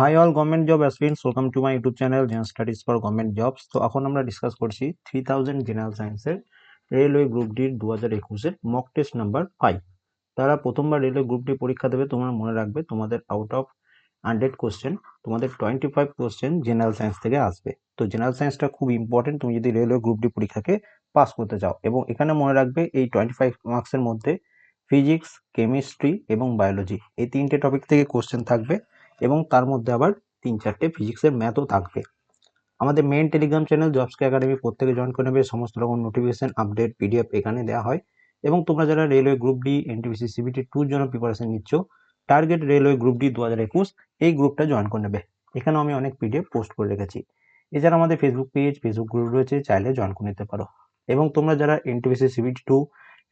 Hi all government job aspirants welcome to my YouTube channel Zen studies for government jobs তো এখন আমরা discuss করছি three thousand general সায়েন্সের railway group ডির দু হাজার একুশের মক টেস্ট নাম্বার ফাইভ তারা প্রথমবার রেলওয়ে গ্রুপ ডি পরীক্ষা দেবে, তোমরা মনে রাখবে তোমাদের আউট অফ হান্ড্রেড কোশ্চেন তোমাদের twenty five question general science থেকে আসবে। তো জেনারেল সায়েন্সটা খুব ইম্পর্টেন্ট তুমি যদি রেলওয়ে গ্রুপ ডি পরীক্ষাকে পাস করতে চাও। এবং এখানে মনে রাখবে এই টোয়েন্টি ফাইভ মার্কসের মধ্যে ফিজিক্স কেমিস্ট্রি এবং বায়োলজি এই তিনটে টপিক থেকে কোশ্চেন থাকবে। এবং তার মধ্যে আবার তিন চারটে ফিজিক্সের ম্যাথও থাকবে। আমাদের মেন টেলিগ্রাম চ্যানেল জবসকে একাডেমি প্রত্যেকে জয়েন করে নেবে। সমস্ত রকম নোটিফিকেশন আপডেট পিডিএফ এখানে দেওয়া হয়। এবং তোমরা যারা railway group D NTPC CBT টুর জন্য প্রিপারেশন নিচ্ছ টার্গেট রেলওয়ে গ্রুপ ডি দু হাজার একুশ, এই গ্রুপটা জয়েন করে নেবে। এখানেও আমি অনেক পিডিএফ পোস্ট করে রেখেছি। এছাড়া আমাদের ফেসবুক পেজ ফেসবুক গ্রুপ রয়েছে, চাইলে জয়েন করে নিতে পারো। এবং তোমরা যারা NTPC CBT two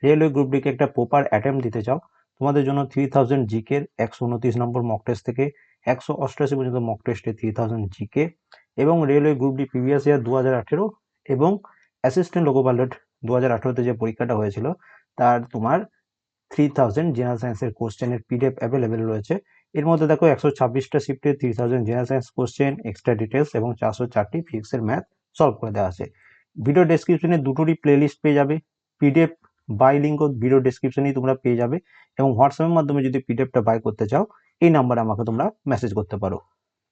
railway group decay একটা প্রপার অ্যাটেম্প দিতে চাও, তোমাদের জন্য থ্রি থাউজেন্ড জিকের একশো উনত্রিশ নম্বর মক টেস্ট থেকে একশো অষ্টআশি পর্যন্ত মক টেস্টে থ্রি থাউজেন্ড জিকে এবং railway group D previous year দু হাজার আঠেরো এবং অ্যাসিস্ট্যান্ট লোকো পাইলট দু হাজার আঠেরোতে যে পরীক্ষাটা হয়েছিল, তার তোমার থ্রি থাউজেন্ড জেনারেল সায়েন্সের কোশ্চেনের পিডিএফ অ্যাভেলেবেল রয়েছে। এর মধ্যে দেখো একশো ছাব্বিশটা শিফটে three thousand general science question extra details এবং চারশো চারটি ফিজিক্সের ম্যাথ সলভ করে দেওয়া আছে। ভিডিও ডেসক্রিপশনে দুটোরই প্লেলিস্ট পেয়ে যাবে। পিডিএফ বাই লিঙ্কও ভিডিও ডেসক্রিপশনেই তোমরা পেয়ে যাবে এবং হোয়াটসঅ্যাপের মাধ্যমে যদি পিডিএফটা বাই করতে চাও এই নাম্বারে আমাকে তোমরা মেসেজ করতে পারো।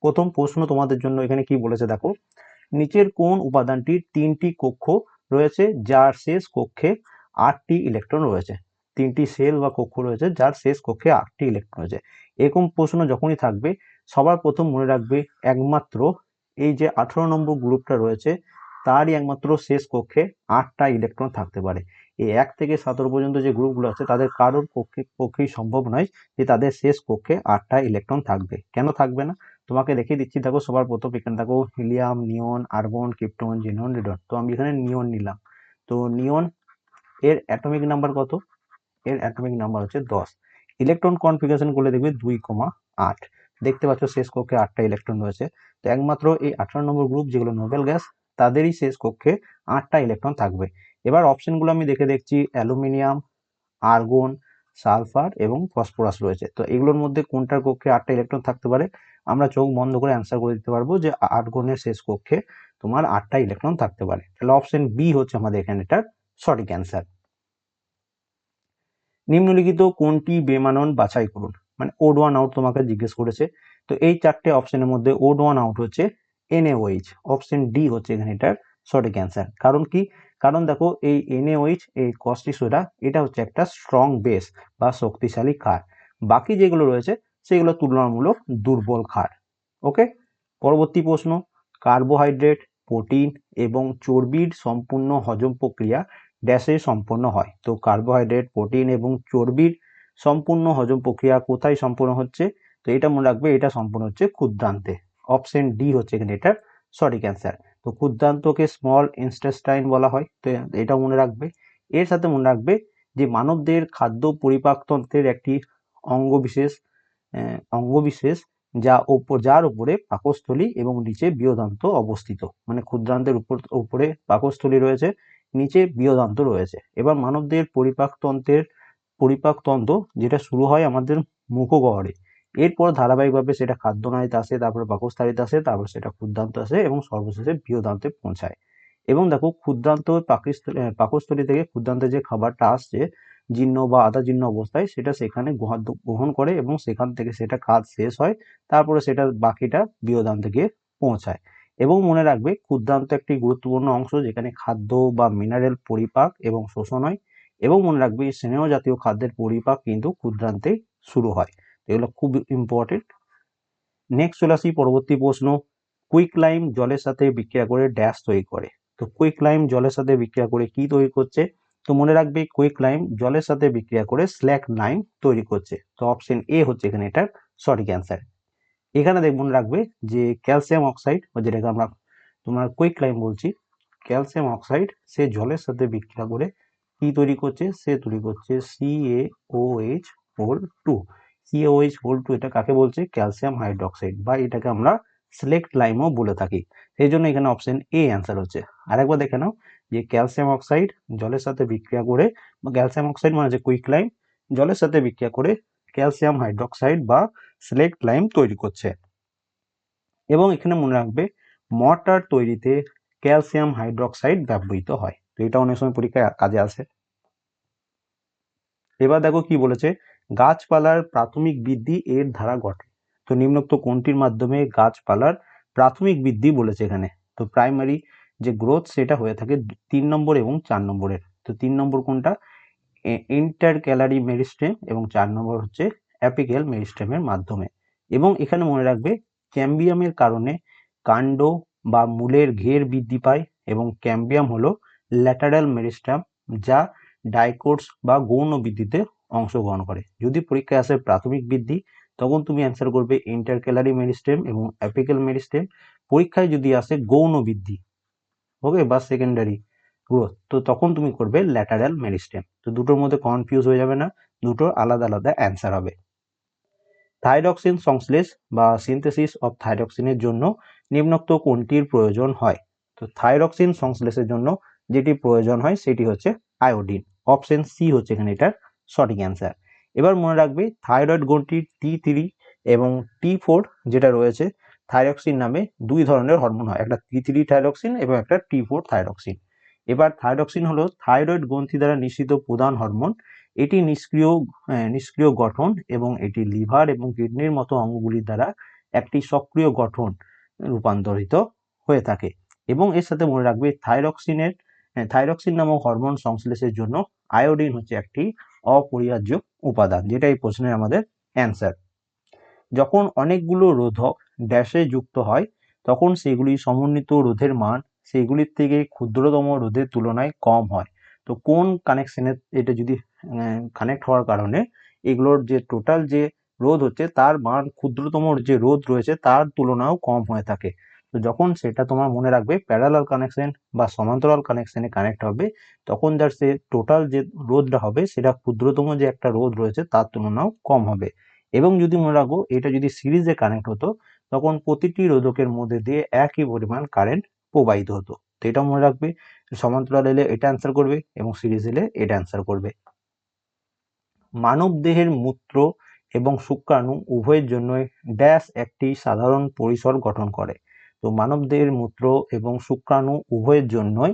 প্রথম প্রশ্ন তোমাদের জন্য এখানে কি বলেছে দেখো, নিচের কোন উপাদানটির তিনটি কক্ষ রয়েছে যার শেষ কক্ষে আটটি ইলেকট্রন রয়েছে? তিনটি সেল বা কক্ষ রয়েছে যার শেষ কক্ষে আটটি ইলেকট্রন রয়েছে। এরকম প্রশ্ন যখনই থাকবে, সবার প্রথম মনে রাখবে একমাত্র এই যে আঠারো নম্বর গ্রুপটা রয়েছে, তারই একমাত্র শেষ কক্ষে আটটা ইলেকট্রন থাকতে পারে। এই এক থেকে সতেরো পর্যন্ত যে গ্রুপগুলো আছে, তাদের কারোর পক্ষে, পক্ষেই সম্ভব নয় যে তাদের শেষ কক্ষে আটটা ইলেকট্রন থাকবে। কেন থাকবে না? তোমাকে দেখিয়ে দিচ্ছি, দেখো সবার প্রথম এখানে দেখো helium, neon, argon, krypton xenon radon. তো আমি এখানে নিয়ন নিলাম। তো নিয়ন এর অ্যাটমিক নাম্বার কত? এর অ্যাটমিক নাম্বার হচ্ছে দশ। ইলেকট্রন কনফিগারেশন করলে দেখবে দুই কমা আট। দেখতে পাচ্ছ শেষ কক্ষে আটটা ইলেকট্রন রয়েছে। তো একমাত্র এই আঠারো নম্বর গ্রুপ যেগুলো নোবেল গ্যাস, তাদেরই শেষ কক্ষে আটটা ইলেকট্রন থাকবে। এবার অপশনগুলো আমি দেখে দেখছি, অ্যালুমিনিয়াম, আর্গন, সালফার এবং ফসফরাস রয়েছে। তো এগুলোর মধ্যে কোনটার কক্ষে আটটা ইলেকট্রন থাকতে পারে, আমরা চোখ বন্ধ করে অ্যান্সার করে দিতে পারব যে আর্গনের শেষ কক্ষে তোমার আটটা ইলেকট্রন থাকতে পারে। তাহলে অপশন বি হচ্ছে আমাদের এখানে এটার সঠিক অ্যান্সার নিম্নলিখিত কোনটি বেমানন বাছাই করুন? মানে ওড ওয়ান আউট তোমাকে জিজ্ঞেস করেছে। তো এই চারটে অপশনের মধ্যে ওড ওয়ান আউট হচ্ছে N A O H option D হচ্ছে এখানে এটার সঠিক অ্যান্সার কারণ কি? কারণ দেখো এই এনএওএইচ এই কস্টি সোডা এটা হচ্ছে একটা স্ট্রং বেস বা শক্তিশালী ক্ষার। বাকি যেগুলো রয়েছে, সেগুলো তুলনামূলক দুর্বল ক্ষার। ওকে পরবর্তী প্রশ্ন কার্বোহাইড্রেট প্রোটিন এবং চর্বির সম্পূর্ণ হজম প্রক্রিয়া ড্যাশে সম্পন্ন হয়। তো কার্বোহাইড্রেট প্রোটিন এবং চর্বির সম্পূর্ণ হজম প্রক্রিয়া কোথায় সম্পন্ন হচ্ছে? তো এটা মনে রাখবে, এটা সম্পূর্ণ হচ্ছে ক্ষুদ্রান্তে। অপশন ডি হচ্ছে এখানে এটার সঠিক অ্যান্সার তো ক্ষুদ্রান্তকে স্মল ইনস্টেস্টাইন বলা হয়, তো এটা মনে রাখবে। এর সাথে মনে রাখবে যে মানবদের খাদ্য পরিপাকতন্ত্রের একটি অঙ্গবিশেষ অঙ্গবিশেষ যা ওপর যার উপরে পাকস্থলী এবং নিচে বিয়োদান্ত অবস্থিত। মানে ক্ষুদ্রান্তের উপর, উপরে পাকস্থলী রয়েছে, নিচে বিয়োদান্ত রয়েছে। এবার মানবদের পরিপাকতন্ত্রের পরিপাকতন্ত্র যেটা শুরু হয় আমাদের মুখগহ্বরে। এরপর ধারাবাহিকভাবে সেটা খাদ্য খাদ্যনালীতে আসে, তারপরে পাকস্থলীতে আসে, তারপর সেটা ক্ষুদ্রান্ত আসে এবং সর্বশেষে বৃহদান্তে পৌঁছায়। এবং দেখো ক্ষুদ্রান্ত পাকস্থলী থেকে ক্ষুদ্রান্তে যে খাবারটা আসছে, জীর্ণ বা আধা জীর্ণ অবস্থায়, সেটা সেখানে গ্রহণ করে এবং সেখান থেকে সেটা কাজ শেষ হয়, তারপরে সেটা বাকিটা বৃহদান্তে গিয়ে পৌঁছায়। এবং মনে রাখবে ক্ষুদ্রান্ত একটি গুরুত্বপূর্ণ অংশ যেখানে খাদ্য বা মিনারেল পরিপাক এবং শোষণ হয় এবং মনে রাখবে স্নেহ জাতীয় খাদ্যের পরিপাক কিন্তু ক্ষুদ্রান্তে শুরু হয়। এগুলো খুব ইম্পর্টেন্ট নেক্সট চলে আসি, পরবর্তী প্রশ্ন। কুইক লাইম জলের সাথে বিক্রিয়া করে ড্যাশ তৈরি করে। তো কুইক লাইম জলের সাথে বিক্রিয়া করে কি তৈরি করছে? তো মনে রাখবে কুইক লাইম জলের সাথে বিক্রিয়া করে স্ল্যাক লাইম তৈরি করছে। তো অপশন এ হচ্ছে এখানে এটার সঠিক অ্যান্সার এখানে দেখ, মনে রাখবে যে ক্যালসিয়াম অক্সাইড বা যেটাকে আমরা, তোমার কুইক লাইম বলছি ক্যালসিয়াম অক্সাইড সে জলের সাথে বিক্রিয়া করে কি তৈরি করছে? সে তৈরি করছে C A O H whole two COH whole two এটা কাকে বলছে? ক্যালসিয়াম হাইড্রক্সাইড বা এটাকে আমরা সিলেক্ট লাইমও বলে থাকি। সেই জন্য এখানে অপশন এ অ্যান্সার হচ্ছে। আরেকবার দেখে নাও যে ক্যালসিয়াম অক্সাইড জলের সাথে বিক্রিয়া করে বা ক্যালসিয়াম অক্সাইড মানে হচ্ছে কুইক লাইম জলের সাথে বিক্রিয়া করে ক্যালসিয়াম হাইড্রক্সাইড বা সিলেক্ট লাইম তৈরি করছে। এবং এখানে মনে রাখবে মর্টার তৈরিতে ক্যালসিয়াম হাইড্রক্সাইড ব্যবহৃত হয়। তো এটা অনেক সময় পরীক্ষায় কাজে আসে। এবার দেখো কি বলেছে? গাছপালার প্রাথমিক বৃদ্ধি এর ধারা ঘটে। তো নিম্নোক্ত কোনটির মাধ্যমে গাছপালার প্রাথমিক বৃদ্ধি বলেছে এখানে? তো প্রাইমারি যে গ্রোথ সেটা হয়ে থাকে তিন নম্বর এবং চার নম্বরের। তো তিন নম্বর কোনটা? ইন্টার ক্যালারি মেরিস্টেম এবং চার নম্বর হচ্ছে অ্যাপিক্যাল মেরিস্টেমের মাধ্যমে। এবং এখানে মনে রাখবে ক্যাম্বিয়ামের কারণে কাণ্ড বা মূলের ঘের বৃদ্ধি পায় এবং ক্যাম্বিয়াম হলো ল্যাটারাল মেরিস্টেম যা ডাইকোটস বা গৌণ বৃদ্ধিতে অংশগ্রহণ করে। যদি পরীক্ষায় আসে প্রাথমিক বৃদ্ধি, তখন তুমি অ্যান্সার করবে ইন্টারক্যালারি মেরিস্টেম এবং অ্যাপিক্যাল মেরিস্টেম পরীক্ষায় যদি আসে গৌণ বৃদ্ধি ওকে বা সেকেন্ডারি গ্রোথ তো তখন তুমি করবে ল্যাটারাল মেরিস্টেম তো দুটোর মধ্যে কনফিউজ হয়ে যাবে না, দুটো আলাদা আলাদা অ্যান্সার হবে। থাইরক্সিন সংশ্লেষ বা সিনথেসিস অফ থাইরক্সিনের জন্য নিম্নোক্ত কোনটির প্রয়োজন হয়? তো থাইরক্সিন সংশ্লেষের জন্য যেটি প্রয়োজন হয় সেটি হচ্ছে আয়োডিন অপশন সি হচ্ছে এখানে এটার সঠিক অ্যান্সার এবার মনে রাখবে থাইরয়েড গ্রন্থির টি থ্রি এবং টি ফোর যেটা রয়েছে থাইরক্সিন নামে দুই ধরনের হরমোন হয়, একটা টি থ্রি থাইরক্সিন এবং একটা টি ফোর থাইরক্সিন এবার থাইরক্সিন হলো থাইরয়েড গ্রন্থি দ্বারা নিশ্চিত প্রধান হরমোন এটি নিষ্ক্রিয় নিষ্ক্রিয় গঠন এবং এটি লিভার এবং কিডনির মতো অঙ্গগুলির দ্বারা একটি সক্রিয় গঠন রূপান্তরিত হয়ে থাকে এবং এর সাথে মনে রাখবে থাইরক্সিনের থাইরক্সিন নামক হরমোন সংশ্লেষের জন্য আয়োডিন হচ্ছে একটি অপরিহার্য উপাদান যেটা এই প্রশ্নের আমাদের অ্যান্সার যখন অনেকগুলো রোধক ড্যাশে যুক্ত হয়, তখন সেগুলি সমন্বিত রোধের মান সেগুলির থেকে ক্ষুদ্রতম রোধের তুলনায় কম হয়। তো কোন কানেকশনের এটা যদি কানেক্ট হওয়ার কারণে এগুলোর যে টোটাল যে রোধ হচ্ছে, তার মান ক্ষুদ্রতম যে রোধ রয়েছে, তার তুলনাও কম হয়ে থাকে। তো যখন সেটা তোমার মনে রাখবে প্যারালাল কানেকশন বা সমান্তরাল কানেকশনে কানেক্ট হবে, তখন যার সে টোটাল যে রোধটা হবে, সেটা ক্ষুদ্রতম যে একটা রোধ রয়েছে, তার তুলনাও কম হবে। এবং যদি মনে রাখো, এটা যদি সিরিজে কানেক্ট হতো, তখন প্রতিটি রোধকের মধ্যে দিয়ে একই পরিমাণ কারেন্ট প্রবাহিত হতো। তো এটা মনে রাখবে, সমান্তরাল এলে এটা অ্যান্সার করবে এবং সিরিজ এলে এটা অ্যান্সার করবে। মানব দেহের মূত্র এবং শুক্রাণু উভয়ের জন্য ড্যাশ একটি সাধারণ পরিসর গঠন করে। তো মানবদেহের মূত্র এবং শুক্রাণু উভয়ের জন্যই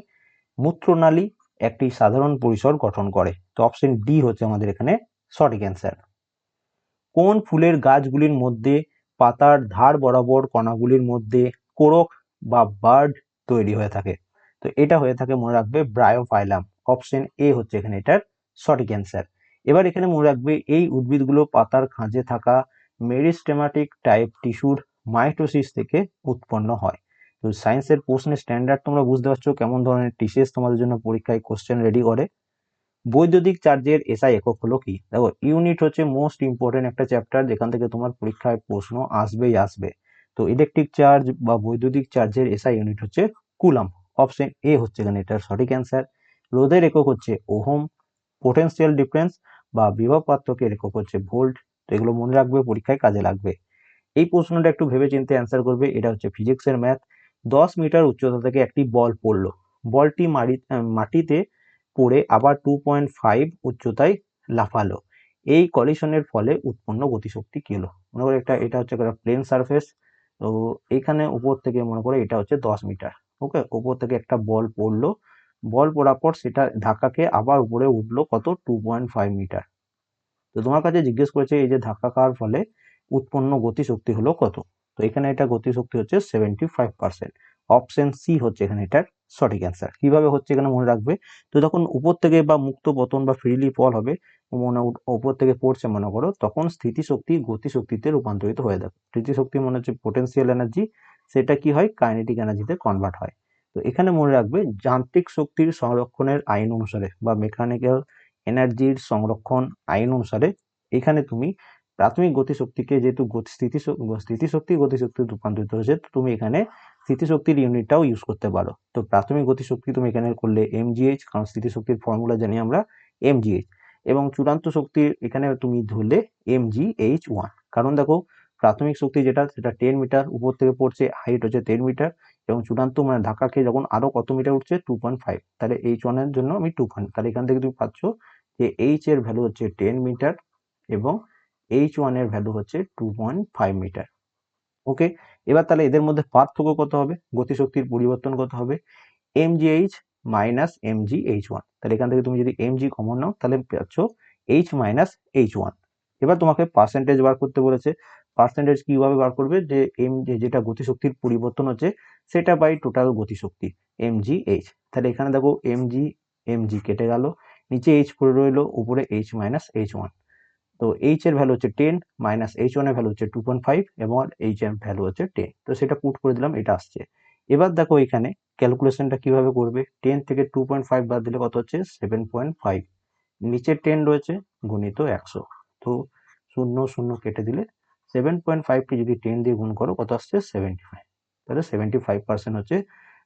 মূত্রনালী একটি সাধারণ পরিসর গঠন করে। তো অপশন ডি হচ্ছে আমাদের এখানে সঠিক অ্যান্সার কোন ফুলের গাছগুলির মধ্যে পাতার ধার বরাবর কণাগুলির মধ্যে কোরক বা বার্ড তৈরি হয়ে থাকে? তো এটা হয়ে থাকে মনে রাখবে ব্রায়োফাইলাম। অপশন এ হচ্ছে এখানে এটার সঠিক অ্যান্সার এবার এখানে মনে রাখবে এই উদ্ভিদগুলো পাতার খাঁজে থাকা মেরিস্টেমাটিক টাইপ টিস্যুর মাইটোসিস থেকে উৎপন্ন হয়। তো সায়েন্সের প্রশ্নের স্ট্যান্ডার্ড তোমরা বুঝতে পারছ কেমন ধরনের টিসিএস তোমাদের জন্য পরীক্ষায় কোশ্চেন রেডি করে। বৈদ্যুতিক চার্জের এসআই একক হলো কি? দেখো ইউনিট হচ্ছে মোস্ট ইম্পর্টেন্ট একটা চ্যাপ্টার যেখান থেকে তোমার পরীক্ষায় প্রশ্ন আসবেই আসবে। তো ইলেকট্রিক চার্জ বা বৈদ্যুতিক চার্জের এসআই ইউনিট হচ্ছে কুলাম অপশন এ হচ্ছে এখানে এটার সঠিক অ্যান্সার রোধের একক হচ্ছে ওহম। পোটেন্সিয়াল ডিফারেন্স বা বিভব পার্থক্যের একক হচ্ছে ভোল্ট তো এগুলো মনে রাখবে, পরীক্ষায় কাজে লাগবে। এই প্রশ্নটা একটু ভেবে চিন্তে অ্যান্সার করবে, এটা হচ্ছে ফিজিক্সের ম্যাথ দশ মিটার উচ্চতা থেকে একটি বল পড়ল। বলটি মাটিতে পড়ে আবার টু পয়েন্ট ফাইভ উচ্চতায় লাফালো। এই কলিশনের ফলে উৎপন্ন গতিশক্তি কি হলো? মনে করে একটা, এটা হচ্ছে একটা প্লেন সারফেস তো এইখানে উপর থেকে মনে করে এটা হচ্ছে দশ মিটার। ওকে উপর থেকে একটা বল পড়ল। বল পড়ার পর সেটা ধাক্কাকে আবার উপরে উঠল কত? Two point five metre. তো তোমার কাছে জিজ্ঞেস করেছে, এই যে ধাক্কা খাওয়ার ফলে উৎপন্ন গতিশক্তি হলো কত? তো এখানে এটা গতিশক্তি হচ্ছে seventy five percent option C হচ্ছে এখানে এটার সঠিক অ্যান্সার কীভাবে হচ্ছে এখানে মনে রাখবে? তো যখন উপর থেকে বা মুক্ত পতন বা ফ্রিলি ফল হবে, মনে উপর থেকে পড়ছে মনে করো, তখন স্থিতিশক্তি গতিশক্তিতে রূপান্তরিত হয়ে যাবে। স্থিতিশক্তি মনে হচ্ছে পোটেন্সিয়াল এনার্জি সেটা কি হয়? কাইনেটিক এনার্জিতে কনভার্ট হয়। তো এখানে মনে রাখবে, যান্ত্রিক শক্তির সংরক্ষণের আইন অনুসারে বা মেকানিক্যাল এনার্জির সংরক্ষণ আইন অনুসারে, এখানে তুমি প্রাথমিক গতিশক্তিকে যেহেতু স্থিতি স্থিতিশক্তি গতিশক্তি রূপান্তরিত হয়েছে, তো তুমি এখানে স্থিতিশক্তির ইউনিটটাও ইউজ করতে পারো। তো প্রাথমিক গতিশক্তি তুমি এখানে করলে এম এমজিএইচ কারণ স্থিতিশক্তির ফর্মুলা জানি আমরা এম এমজিএইচ এবং চূড়ান্ত শক্তির এখানে তুমি ধরলে এম এমজিএইচ ওয়ান কারণ দেখো, প্রাথমিক শক্তি যেটা, সেটা টেন মিটার উপর থেকে পড়ছে হাইট হচ্ছে টেন মিটার এবং চূড়ান্ত মানে ধাক্কা খেয়ে যখন আরও কত মিটার উঠছে টু পয়েন্ট ফাইভ তাহলে এইচ ওয়ানের জন্য আমি টু পয়েন্ট তাহলে এখান থেকে তুমি পাচ্ছ যে এইচ এর ভ্যালু হচ্ছে টেন মিটার এবং এইচ ওয়ানের ভ্যালু হচ্ছে two point five metre okay এবার তাহলে এদের মধ্যে পার্থক্য কত হবে? গতিশক্তির পরিবর্তন কত হবে? M G H minus M G H one তাহলে এখান থেকে তুমি যদি এম জি কমন নাও, তাহলে পাচ্ছ এইচ মাইনাস এইচ ওয়ান এবার তোমাকে পার্সেন্টেজ বার করতে বলেছে। পার্সেন্টেজ কীভাবে বার করবে? যে এম যেটা গতিশক্তির পরিবর্তন হচ্ছে, সেটা বাই টোটাল গতিশক্তি এম জি এইচ তাহলে এখানে দেখো এম জি এম জি কেটে গেল, নিচে এইচ পড়ে রইল, উপরে এইচ মাইনাস এইচ ওয়ান তো এইচ এর ভ্যালু হচ্ছে টেন মাইনাস এইচ ওয়ানের ভ্যালু হচ্ছে টু পয়েন্ট ফাইভ এবং এইচ এর ভ্যালু হচ্ছে টেন তো সেটা পুট করে দিলাম, এটা আসছে। এবার দেখো এখানে ক্যালকুলেশনটা কীভাবে করবে? টেন থেকে টু পয়েন্ট ফাইভ বাদ দিলে কত হচ্ছে? সেভেন পয়েন্ট ফাইভ নিচে টেন রয়েছে, গুণিত একশো। তো শূন্য শূন্য কেটে দিলে সেভেন পয়েন্ট ফাইভকে যদি টেন দিয়ে গুণ করো, কত আসছে? সেভেন্টি ফাইভ তাহলে সেভেন্টি ফাইভ পার্সেন্ট হচ্ছে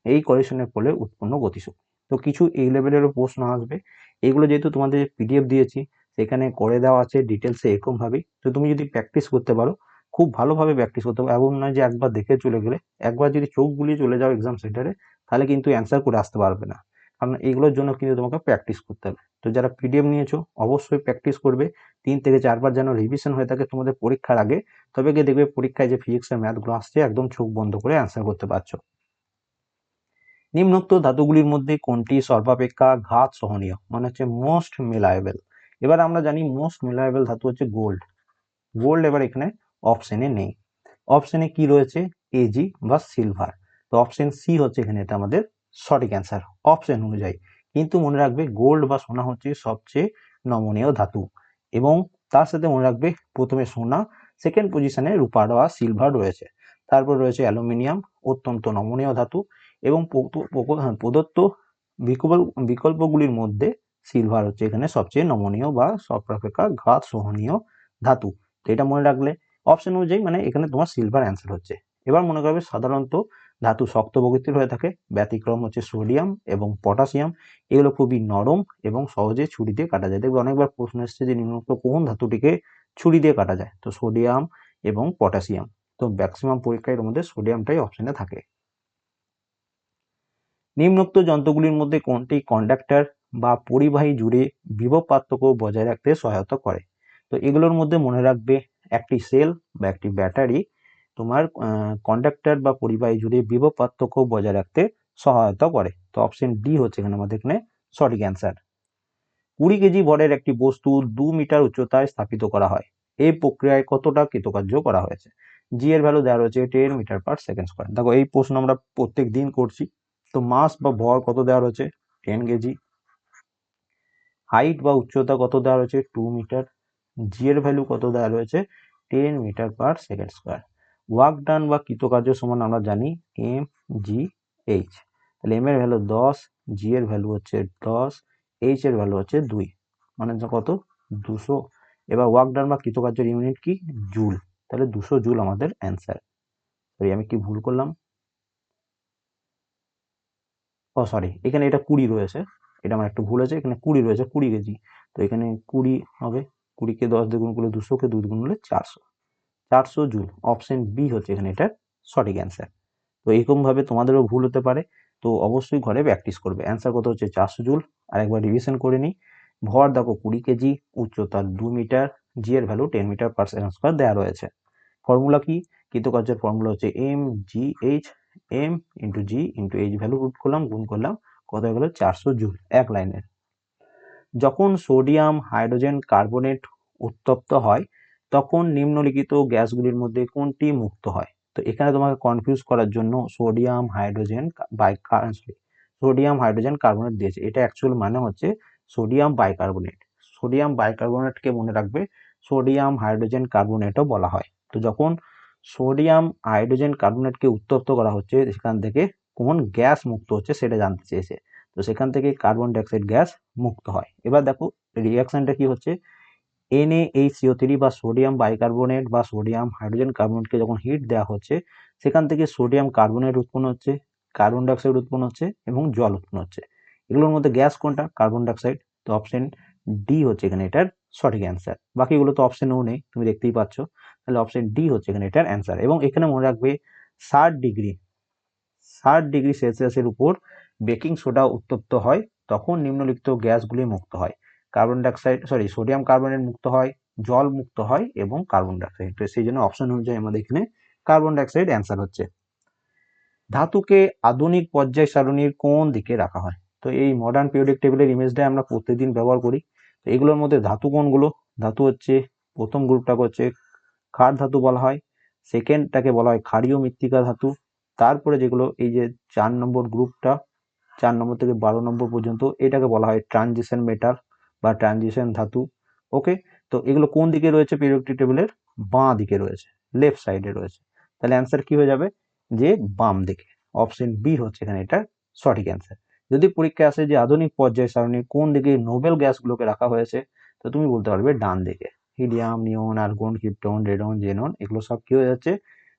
এই করেশনের ফলে উৎপন্ন গতিশক্তি। তো কিছু এই লেভেলেরও প্রশ্ন আসবে। এগুলো যেহেতু তোমাদের পিডিএফ দিয়েছি সেখানে করে দেওয়া আছে ডিটেলসে এরকমভাবেই তো তুমি যদি প্র্যাকটিস করতে পারো, খুব ভালোভাবে প্র্যাকটিস করতে পারো। এমন নয় যে একবার দেখে চলে গেলে, একবার যদি চোখ বুলিয়ে চলে যাও এক্সাম সেন্টারে তাহলে কিন্তু অ্যান্সার করে আসতে পারবে না। কারণ এগুলোর জন্য কিন্তু তোমাকে প্র্যাকটিস করতে হবে। তো যারা পিডিএফ নিয়েছো, অবশ্যই প্র্যাকটিস করবে। তিন থেকে চারবার যেন রিভিশন হয়ে থাকে তোমাদের পরীক্ষার আগে, তবে গিয়ে দেখবে পরীক্ষায় যে ফিজিক্সের ম্যাথগুলো আসছে, একদম চোখ বন্ধ করে অ্যান্সার করতে পারছ। নিম্নোক্ত ধাতুগুলির মধ্যে কোনটি সর্বাপেক্ষা ঘাত সহনীয়? মানে হচ্ছে মোস্ট মিলায়েবল এবার আমরা জানি মোস্ট মিলায়েবল ধাতু হচ্ছে গোল্ড গোল্ড এবার এখানে অপশনে নেই। অপশনে কি রয়েছে? এজি বা সিলভার তো অপশন সি হচ্ছে এখানে এটা আমাদের সঠিক অ্যান্সার অপশন অনুযায়ী। কিন্তু মনে রাখবে গোল্ড বা সোনা হচ্ছে সবচেয়ে নমনীয় ধাতু। এবং তার সাথে মনে রাখবে প্রথমে সোনা সেকেন্ড পজিশনে রূপার বা সিলভার রয়েছে। তারপর রয়েছে অ্যালুমিনিয়াম অত্যন্ত নমনীয় ধাতু। এবং প্রদত্ত বিকল্প বিকল্পগুলির মধ্যে সিলভার হচ্ছে এখানে সবচেয়ে নমনীয় বা সর্বাপেক্ষা ঘাত সহনীয় ধাতু। তো এটা মনে রাখলে অপশন অনুযায়ী মানে এখানে তোমার সিলভার অ্যান্সার হচ্ছে। এবার মনে করবে সাধারণত ধাতু শক্ত প্রকৃতির হয়ে থাকে, ব্যতিক্রম হচ্ছে সোডিয়াম এবং পটাশিয়াম এগুলো খুবই নরম এবং সহজে ছুরি দিয়ে কাটা যায়। দেখবে অনেকবার প্রশ্ন এসছে যে নিম্নোক্ত কোন ধাতুটিকে ছুরি দিয়ে কাটা যায়? তো সোডিয়াম এবং পটাশিয়াম তো ম্যাক্সিমাম পরীক্ষায় এর মধ্যে সোডিয়ামটাই অপশনে থাকে। নিম্নোক্ত যন্ত্রগুলির মধ্যে কোনটি কন্ডাক্টর বা পরিবাহী জুড়ে বিভব পার্থক্য বজায় রাখতে সহায়তা করে। তো এগুলোর মধ্যে মনে রাখবে, একটি সেল বা একটি ব্যাটারি তোমার কন্ডাক্টর বা পরিবাহী জুড়ে বিভব পার্থক্য বজায় রাখতে সহায়তা করে। তো অপশন ডি হচ্ছে এখানে আমাদের এখানে সঠিক অ্যান্সার কুড়ি কেজি ভরের একটি বস্তু দু মিটার উচ্চতায় স্থাপিত করা হয়। এই প্রক্রিয়ায় কতটা কৃতকার্য করা হয়েছে? জি এর ভ্যালু দেওয়া রয়েছে ten metre per second square দেখো এই প্রশ্ন আমরা প্রত্যেক দিন করছি। তো মাস বা ভর কত দেওয়া রয়েছে? Ten KG. হাইট বা উচ্চতা কত দেওয়া রয়েছে? টু মিটার জি এর ভ্যালু কত দেওয়া রয়েছে? Ten metre per second square work done বা কৃতকার্য সমান আমরা জানি এম জি এইচ তাহলে এম এর ভ্যালু দশ জি এর ভ্যালু হচ্ছে দশ এইচ এর ভ্যালু হচ্ছে দুই। মানে কত? দুশো। এবার ওয়ার্ক ডান বা কৃতকার্যের ইউনিট কি? জুল তাহলে দুশো জুল আমাদের অ্যান্সার সরি আমি কি ভুল করলাম? ও সরি এখানে এটা কুড়ি রয়েছে। এটা আমার একটু ভুল আছে এখানে কুড়ি রয়েছে, কুড়ি কেজি। তো এখানে কুড়ি হবে, কুড়িকে দশ দ্বিগুণ করলে দুশোকে দুই গুণ করলে চারশো। চারশো জুল অপশন বি হচ্ছে এখানে এটার সঠিক অ্যান্সার তো এরকমভাবে তোমাদেরও ভুল হতে পারে, তো অবশ্যই ঘরে প্র্যাকটিস করবে। অ্যান্সার কত হচ্ছে? চারশো জুল। আর একবার রিভিশন করে নিই। ভর দেখো, কুড়ি কেজি, উচ্চতা দু মিটার জি এর value ten metre per second square দেওয়া রয়েছে। ফর্মুলা কি? কৃতকার্যের ফর্মুলা হচ্ছে M G H M into G into H value root করলাম, গুণ করলাম। কত হয়ে গেল? চারশো জুল, এক লাইনের। যখন সোডিয়াম হাইড্রোজেন কার্বনেট উত্তপ্ত হয়, তখন নিম্নলিখিত গ্যাসগুলির মধ্যে কোনটি মুক্ত হয়? তো এখানে তোমাকে কনফিউজ করার জন্য sodium hydrogen by sodium hydrogen carbonate দিয়েছে। এটা অ্যাকচুয়াল মানে হচ্ছে সোডিয়াম বাইকার্বনেট সোডিয়াম বাইকার্বনেটকে মনে রাখবে? সোডিয়াম হাইড্রোজেন কার্বনেটও বলা হয়। তো যখন সোডিয়াম হাইড্রোজেন কার্বনেটকে উত্তপ্ত করা হচ্ছে, সেখান থেকে কোন গ্যাস মুক্ত হচ্ছে সেটা জানতে চেয়েছে। তো সেখান থেকে কার্বন ডাইঅক্সাইড গ্যাস মুক্ত হয়। এবার দেখো রিয়াকশনটা কি হচ্ছে? এনএইচসিও থ্রি বা সোডিয়াম বাইকার্বনেট বা সোডিয়াম হাইড্রোজেন কার্বনেটকে যখন হিট দেওয়া হচ্ছে, সেখান থেকে সোডিয়াম কার্বনেট উৎপন্ন হচ্ছে কার্বন ডাইঅক্সাইড উৎপন্ন হচ্ছে এবং জল উৎপন্ন হচ্ছে। এগুলোর মধ্যে গ্যাস কোনটা? কার্বন ডাইঅক্সাইড তো অপশন ডি হচ্ছে এখানে এটার সঠিক অ্যান্সার বাকিগুলো তো অপশনেও নেই, তুমি দেখতেই পাচ্ছ। তাহলে অপশন ডি হচ্ছে এখানে এটার অ্যান্সার এবং এখানে মনে রাখবে ষাট ডিগ্রি ষাট ডিগ্রি সেলসিয়াসের উপর বেকিং সোডা উত্তপ্ত হয়, তখন নিম্নলিখিত গ্যাসগুলি মুক্ত হয়। Carbon dioxide, sorry, sodium carbonate মুক্ত হয়, জল মুক্ত হয় এবং কার্বন ডাইঅক্সাইড। তো সেই জন্য অপশন অনুযায়ী আমাদের এখানে কার্বন ডাইঅক্সাইড অ্যান্সার হচ্ছে। ধাতুকে আধুনিক পর্যায় সারণীর কোন দিকে রাখা হয়? তো এই মডার্ন পিরিয়ডিক টেবিলের ইমেজটাই আমরা প্রতিদিন ব্যবহার করি। তো এগুলোর মধ্যে ধাতু কোনগুলো? ধাতু হচ্ছে, প্রথম গ্রুপটাকে হচ্ছে ক্ষার ধাতু বলা হয়। সেকেন্ডটাকে বলা হয় ক্ষারীয় মৃত্তিকা ধাতু। তারপরে যেগুলো এই যে চার নম্বর গ্রুপটা, চার নম্বর থেকে বারো নম্বর পর্যন্ত এটাকে বলা হয় ট্রানজিশন মেটাল বা ট্রানজিশন ধাতু ওকে তো এগুলো কোন দিকে রয়েছে পিরিয়ডিক টেবিলের বাঁ দিকে রয়েছে লেফট সাইডে রয়েছে। তাহলে অ্যান্সার কি হয়ে যাবে? যে বাম দিকে অপশন বি হচ্ছে এখানে এটা সঠিক অ্যান্সার যদি পরীক্ষায় আসে যে আধুনিক পর্যায় সারণী কোন দিকে নোবেল গ্যাসগুলোকে রাখা হয়েছে, তো তুমি বলতে পারবে ডান দিকে। Helium neon argon, krypton, radon, xenon, এগুলো সব কি হয়ে যাচ্ছে?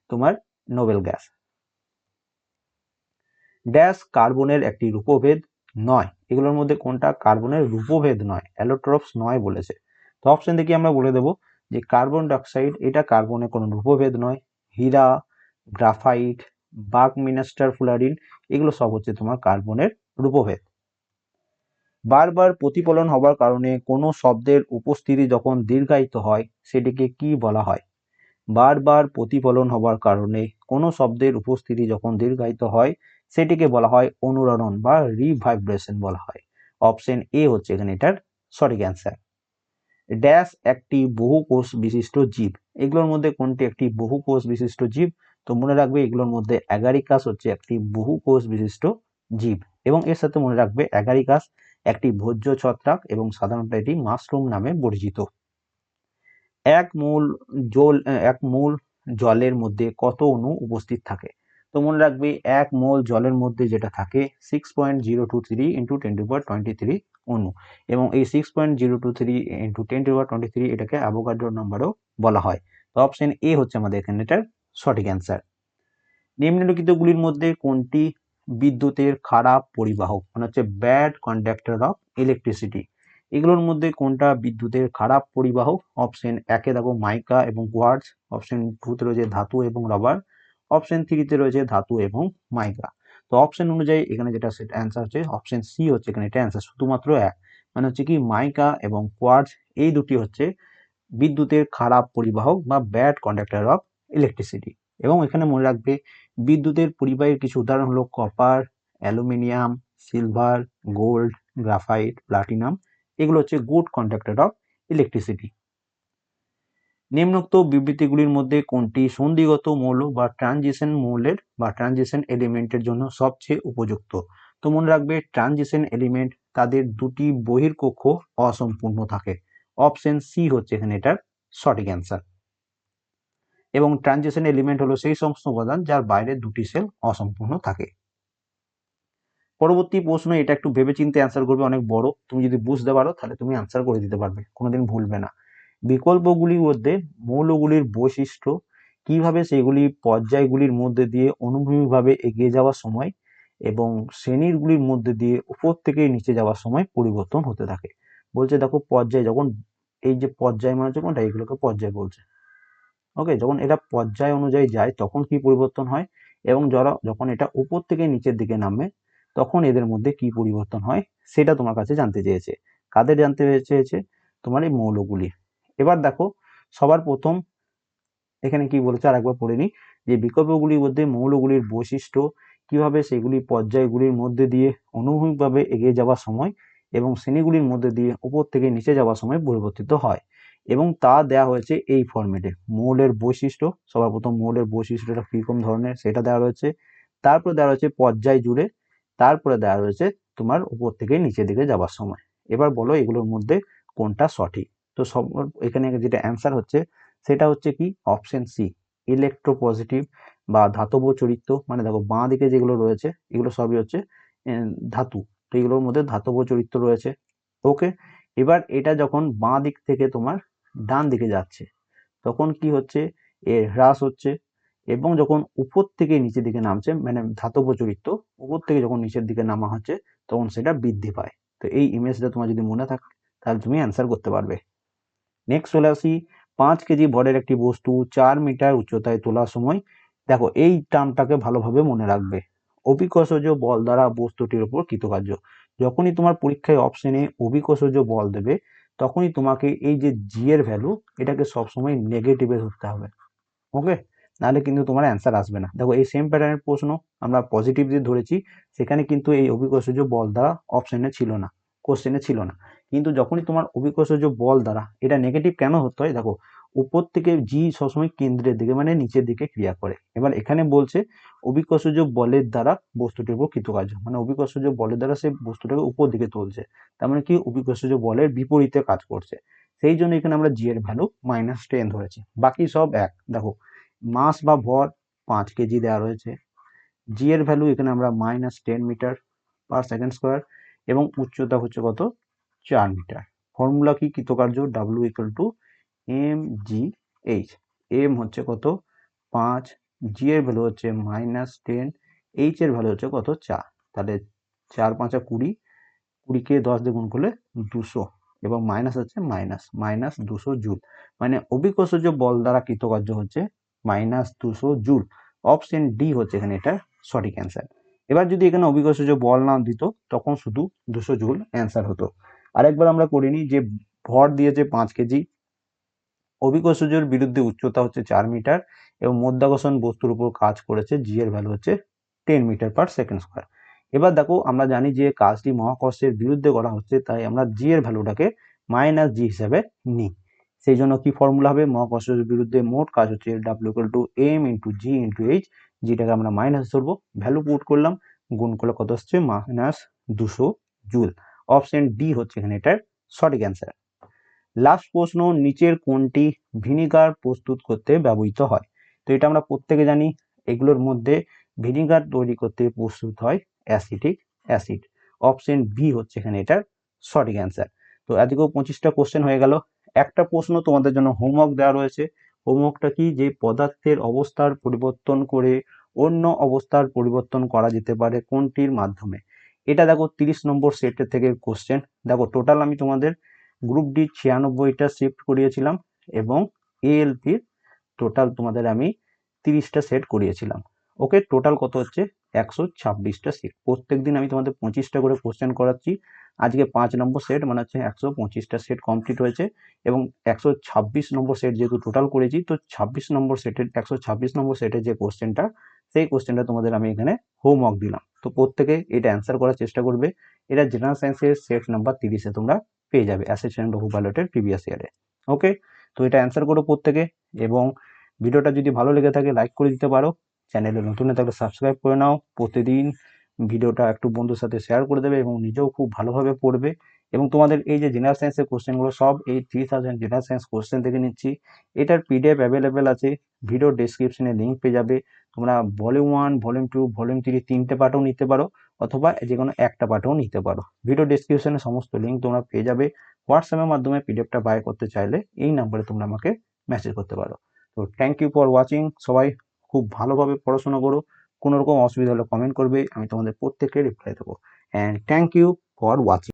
তোমার নোবেল গ্যাস। ড্যাশ কার্বনের একটি রূপভেদ নয়। এগুলোর মধ্যে কোনটা? কার্বনের রূপভেদ নয়। অ্যালোট্রপস নয় বলেছে। তো অপশন দেখি আমরা বলে দেবো যে কার্বন ডাইঅক্সাইড, এটা কার্বনের কোনো রূপভেদ নয়। হীরা, গ্রাফাইট, বাক মিনাস্টার ফুলারিন এগুলো সব হচ্ছে তোমার কার্বনের রূপভেদ। বারবার প্রতিফলন হবার কারণে কোনো শব্দের উপস্থিতি যখন দীর্ঘায়িত হয়, সেটিকে কি বলা হয়? বারবার প্রতিফলন হবার কারণে কোনো শব্দের উপস্থিতি যখন দীর্ঘায়িত হয় সেটিকে বলা হয় অনুরণন বা রিভাইব্রেশন বলা হয়। অপশন এ হচ্ছে এখানে এটার সঠিক অ্যান্সার ড্যাশ একটি বহু কোষ বিশিষ্ট জীব। এগুলোর মধ্যে কোনটি একটি বহু কোষ বিশিষ্ট জীব? তো মনে রাখবে এগুলোর মধ্যে অ্যাগারিকাস হচ্ছে একটি বহু কোষ বিশিষ্ট জীব এবং এর সাথে মনে রাখবে অ্যাগারিকাস একটি ভোজ্য ছত্রাক এবং সাধারণত এটি মাশরুম নামে পরিচিত। এক মূল জল, এক মূল জলের মধ্যে কত অণু উপস্থিত থাকে? তো মনে রাখবে এক মোল জলের মধ্যে যেটা থাকে six point zero two three into ten to power twenty three অণু এবং এই six point zero two three into ten to twenty three এটাকে অ্যাভোগাড্রো নাম্বারও বলা হয়। তো অপশন এ হচ্ছে আমাদের এখানে এটার সঠিক অ্যান্সার নিম্নলিখিতগুলির মধ্যে কোনটি বিদ্যুতের খারাপ পরিবাহক মানে হচ্ছে ব্যাড কন্ডাক্টর অফ ইলেকট্রিসিটি এগুলোর মধ্যে কোনটা বিদ্যুতের খারাপ পরিবাহক? অপশন একে দেখো মাইকা এবং কোয়ার্টজ অপশন টুতে রয়েছে ধাতু এবং রাবার অপশন থ্রিতে রয়েছে ধাতু এবং মাইকা। তো অপশন অনুযায়ী এখানে যেটা সেটা অ্যান্সার হচ্ছে অপশন সি হচ্ছে এখানে এটা অ্যান্সার শুধুমাত্র এক। মানে হচ্ছে কি মাইকা এবং কোয়ার্টজ এই দুটি হচ্ছে বিদ্যুতের খারাপ পরিবাহক বা ব্যাড কন্ডাক্টর অফ ইলেকট্রিসিটি এবং এখানে মনে রাখবে, বিদ্যুতের পরিবাহের কিছু উদাহরণ হলো copper aluminium silver gold graphite platinum এগুলো হচ্ছে গুড কন্ডাক্টর অফ ইলেকট্রিসিটি নিম্নোক্ত বিবৃতিগুলির মধ্যে কোনটি সন্ধিগত মৌল বা ট্রানজিশন মৌলের বা ট্রানজিশন এলিমেন্টের জন্য সবচেয়ে উপযুক্ত? তো মনে রাখবে ট্রানজিশন এলিমেন্ট তাদের দুটি বহির্কক্ষ অসম্পূর্ণ থাকে। অপশন সি হচ্ছে এখানে এটার সঠিক অ্যান্সার এবং ট্রানজিশন এলিমেন্ট হলো সেই সমস্ত উপাদান যার বাইরে দুটি সেল অসম্পূর্ণ থাকে। পরবর্তী প্রশ্ন এটা একটু ভেবে ভেবেচিন্তে অ্যান্সার করবে, অনেক বড়। তুমি যদি বুঝতে পারো, তাহলে তুমি অ্যান্সার করে দিতে পারবে। কোনোদিন ভুলবে না। বিকল্পগুলির মধ্যে মৌলগুলির বৈশিষ্ট্য, কীভাবে সেগুলি পর্যায়গুলির মধ্যে দিয়ে অনুভূমিকভাবে এগিয়ে যাওয়ার সময় এবং শ্রেণীরগুলির মধ্যে দিয়ে উপর থেকে নিচে যাওয়ার সময় পরিবর্তন হতে থাকে। বলছে, দেখো, পর্যায় যখন, এই যে পর্যায় মানে হচ্ছে কোনটা? পর্যায় বলছে। ওকে যখন এটা পর্যায় অনুযায়ী যায়, তখন কি পরিবর্তন হয়? এবং যারা, যখন এটা উপর থেকে নিচের দিকে নামে, তখন এদের মধ্যে কি পরিবর্তন হয়? সেটা তোমার কাছে জানতে চেয়েছে। কাদের জানতে চেয়েছে? তোমার এই মৌলগুলি। এবার দেখো, সবার প্রথম এখানে কি বলেছে? আর একবার পড়ে নিই। যে বিকল্পগুলির মধ্যে মৌলগুলির বৈশিষ্ট্য, কীভাবে সেগুলি পর্যায়গুলির মধ্যে দিয়ে অনুভূমিকভাবে এগিয়ে যাওয়ার সময় এবং শ্রেণীগুলির মধ্যে দিয়ে উপর থেকে নিচে যাওয়ার সময় পরিবর্তিত হয় এবং তা দেওয়া হয়েছে এই ফর্মেটে মৌলের বৈশিষ্ট্য, সবার প্রথম মৌলের বৈশিষ্ট্যটা কীরকম ধরনের সেটা দেওয়া রয়েছে। তারপরে দেওয়া রয়েছে পর্যায় জুড়ে, তারপরে দেওয়া রয়েছে তোমার উপর থেকে নিচের দিকে যাওয়ার সময়। এবার বলো এগুলোর মধ্যে কোনটা সঠিক? তো সব, এখানে যেটা অ্যান্সার হচ্ছে, সেটা হচ্ছে কি? অপশন সি ইলেকট্রোপজিটিভ বা ধাতব চরিত্র মানে দেখো বাঁ দিকে যেগুলো রয়েছে, এগুলো সবই হচ্ছে ধাতু, তো এগুলোর মধ্যে ধাতব চরিত্র রয়েছে। ওকে এবার এটা যখন বাঁ দিক থেকে তোমার ডান দিকে যাচ্ছে, তখন কি হচ্ছে? এর হ্রাস হচ্ছে এবং যখন উপর থেকে নিচের দিকে নামছে মানে ধাতব চরিত্র, উপর থেকে যখন নিচের দিকে নামা হচ্ছে, তখন সেটা বৃদ্ধি পায়। তো এই ইমেজটা তোমার যদি মনে থাকে, তাহলে তুমি অ্যান্সার করতে পারবে। নেক্সট চলে আসি। পাঁচ কেজি ভরের একটি বস্তু, চার মিটার উচ্চতায় তোলার সময়। দেখো, এই টার্মটাকে ভালোভাবে মনে রাখবে। অভিকর্ষজ বল দ্বারা বস্তুটির উপর কৃতকার্য। যখনই তোমার পরীক্ষায় অপশনে অভিকর্ষজ বল দেবে, তখনই তোমাকে এই যে জি এর ভ্যালু এটাকে সবসময় নেগেটিভে ধরতে হবে। ওকে নাহলে কিন্তু তোমার অ্যান্সার আসবে না। দেখো, এই সেম প্যাটার্নের প্রশ্ন আমরা পজিটিভ দিয়ে ধরেছি। সেখানে কিন্তু এই অভিকর্ষজ বল দ্বারা অপশনে ছিল না কোশ্চেনে ছিল না। কিন্তু যখনই তোমার অভিকর্ষজ বল দ্বারা এটা নেগেটিভ কেন হতে হয়, দেখো, উপর থেকে জি সবসময় কেন্দ্রের দিকে মানে নিচের দিকে ক্রিয়া করে। এবার এখানে বলছে অভিকর্ষজ বলের দ্বারা বস্তুটির উপর কৃতকার্য মানে অভিকর্ষজ বলের দ্বারা সে বস্তুটাকে উপর দিকে তুলছে। তার মানে কি? অভিকর্ষজ বলের বিপরীতে কাজ করছে। সেই জন্য এখানে আমরা জি এর ভ্যালু মাইনাস টেন ধরেছি। বাকি সব এক। দেখো, মাস বা ভর পাঁচ কেজি দেওয়া রয়েছে। জি এর ভ্যালু এখানে আমরা minus ten metre per second square এবং উচ্চতা হচ্ছে কত? চার মিটার ফর্মুলা কি? কৃতকার্য W equal to M G H M হচ্ছে কত? পাঁচ। জি এর ভ্যালু হচ্ছে মাইনাস টেন এইচ এর ভ্যালু হচ্ছে কত? চার। তাহলে চার, পাঁচা কুড়ি। কুড়িকে দশ দিয়ে গুণ করলে দুশো। এবং মাইনাস হচ্ছে মাইনাস মাইনাস দুশো জুল। মানে অভিকর্ষজ বল দ্বারা কৃতকার্য হচ্ছে মাইনাস দুশো জুল। অপশন ডি হচ্ছে এখানে এটা সঠিক অ্যান্সার এবার যদি এখানে অভিকর্ষজ বল না দিত, তখন শুধু দুশো জুল অ্যান্সার হতো। আরেকবার আমরা করিনি যে ভর দিয়েছে পাঁচ কেজি। অভিকর্ষজের বিরুদ্ধে উচ্চতা হচ্ছে চার মিটার এবং মধ্যাকর্ষণ বস্তুর উপর কাজ করেছে জি এর ভ্যালু হচ্ছে ten metre per second square এবার দেখো আমরা জানি যে কাজটি মহাকর্ষের বিরুদ্ধে করা হচ্ছে, তাই আমরা জি এর ভ্যালুটাকে মাইনাস জি হিসাবে নিই। সেই জন্য কি ফর্মুলা হবে? মহাকর্ষের বিরুদ্ধে মোট কাজ হচ্ছে W equal to M into G into H যেটাকে আমরা মাইনাস ধরবো। ভ্যালু পুট করলাম, গুণ করলে কত হচ্ছে মাইনাস দুশো জুল। অপশন ডি হচ্ছে এখানে এটার সঠিক অ্যান্সার লাস্ট প্রশ্ন, নিচের কোনটি ভিনিগার প্রস্তুত করতে ব্যবহৃত হয়? তো এটা আমরা প্রত্যেকে জানি, এগুলোর মধ্যে ভিনিগার তৈরি করতে প্রস্তুত হয় অ্যাসিটিক অ্যাসিড অপশন বি হচ্ছে এখানে এটার সঠিক অ্যান্সার তো এদিকেও পঁচিশটা কোশ্চেন হয়ে গেল। একটা প্রশ্ন তোমাদের জন্য হোমওয়ার্ক দেওয়া রয়েছে। হোমওয়ার্কটা কি? যে পদার্থের অবস্থার পরিবর্তন করে অন্য অবস্থার পরিবর্তন করা যেতে পারে কোনটির মাধ্যমে? এটা দেখো তিরিশ নম্বর সেটের থেকে কোশ্চেন দেখো টোটাল আমি তোমাদের গ্রুপ ডি ছিয়ানব্বইটা শিফট করিয়েছিলাম এবং এএলপির টোটাল তোমাদের আমি তিরিশটা সেট করিয়েছিলাম। ওকে টোটাল কত হচ্ছে? একশো ছাব্বিশটা সেট প্রত্যেক দিন আমি তোমাদের পঁচিশটা করে কোশ্চেন করাচ্ছি। আজকে পাঁচ নম্বর সেট মানে হচ্ছে একশো পঁচিশটা সেট কমপ্লিট হয়েছে এবং একশো ছাব্বিশ নম্বর সেট যেহেতু টোটাল করেছি, তো ছাব্বিশ নম্বর সেটের একশো ছাব্বিশ নম্বর সেটের যে কোশ্চেনটা সেই কোশ্চেনটা তোমাদের আমি এখানে হোমওয়ার্ক দিলাম। তো প্রত্যেকে এটা অ্যান্সার করার চেষ্টা করবে। এটা জেনারেল সায়েন্সের সেট নাম্বার তিরিশে তোমরা পেয়ে যাবে অ্যাসিস্ট্যান্ট বহু ব্যালটের প্রিভিয়াস ইয়ারে ওকে তো এটা অ্যান্সার করো প্রত্যেকে এবং ভিডিওটা যদি ভালো লেগে থাকে লাইক করে দিতে পারো। চ্যানেলে নতুন থাকলে সাবস্ক্রাইব করে নাও। প্রতিদিন ভিডিওটা একটু বন্ধুর সাথে শেয়ার করে দেবে এবং নিজেও খুব ভালোভাবে পড়বে। এবং তোমাদের এই যে জেনারেল সায়েন্সের কোশ্চেনগুলো সব এই three thousand general science question থেকে নিচ্ছি। এটার পিডিএফ অ্যাভেলেবেল আছে ভিডিও ডেসক্রিপশনে লিঙ্ক পেয়ে যাবে। তোমরা volume one volume two volume three তিনটে পার্টও নিতে পারো, অথবা যে কোনো একটা পার্টও নিতে পারো। ভিডিও ডেসক্রিপশনে সমস্ত লিঙ্ক তোমরা পেয়ে যাবে। হোয়াটসঅ্যাপের মাধ্যমে পিডিএফটা বাই করতে চাইলে এই নাম্বারে তোমরা আমাকে মেসেজ করতে পারো। তো থ্যাংক ইউ ফর ওয়াচিং সবাই খুব ভালোভাবে পড়াশোনা করো। কোনো রকম অসুবিধা হলে কমেন্ট করবে, আমি তোমাদের প্রত্যেককে রিপ্লাই দেবো। And thank you for watching